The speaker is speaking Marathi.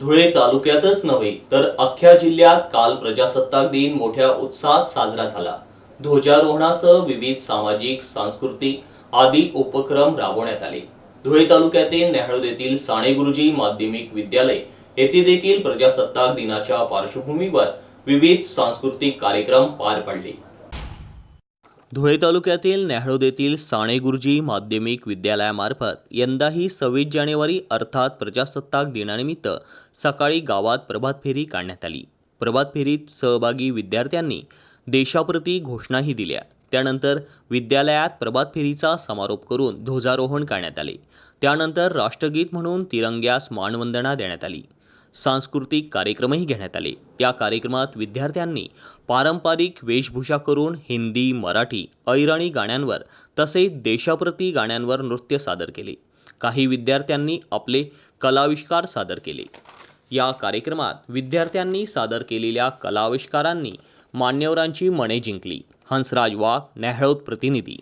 धुळे तालुक्यातच नव्हे तर अख्ख्या जिल्ह्यात काल प्रजासत्ताक दिन मोठ्या उत्साहात साजरा झाला. ध्वजारोहणासह विविध सामाजिक सांस्कृतिक आदी उपक्रम राबवण्यात आले. धुळे तालुक्यातील नेहळद येथील साणे गुरुजी माध्यमिक विद्यालय येथे देखील प्रजासत्ताक दिनाच्या पार्श्वभूमीवर विविध सांस्कृतिक कार्यक्रम पार पडले. धुळे तालुक्यातील न्याहळोद येथील साणे गुरुजी माध्यमिक विद्यालयामार्फत यंदाही सव्वीस जानेवारी अर्थात प्रजासत्ताक दिनानिमित्त सकाळी गावात प्रभात फेरी काढण्यात आली. प्रभात फेरीत सहभागी विद्यार्थ्यांनी देशाप्रती घोषणाही दिल्या. त्यानंतर विद्यालयात प्रभात फेरीचा समारोप करून ध्वजारोहण करण्यात आले. त्यानंतर राष्ट्रगीत म्हणून तिरंग्यास मानवंदना देण्यात आली. सांस्कृतिक कार्यक्रमही घेण्यात आले. त्या कार्यक्रमात विद्यार्थ्यांनी पारंपरिक वेशभूषा करून हिंदी मराठी ऐराणी गाण्यांवर तसेच देशाप्रती गाण्यांवर नृत्य सादर केले. काही विद्यार्थ्यांनी आपले कलाविष्कार सादर केले. या कार्यक्रमात विद्यार्थ्यांनी सादर केलेल्या कलाविष्कारांनी मान्यवरांची मने जिंकली. हंसराज वाघ नेहळोद प्रतिनिधी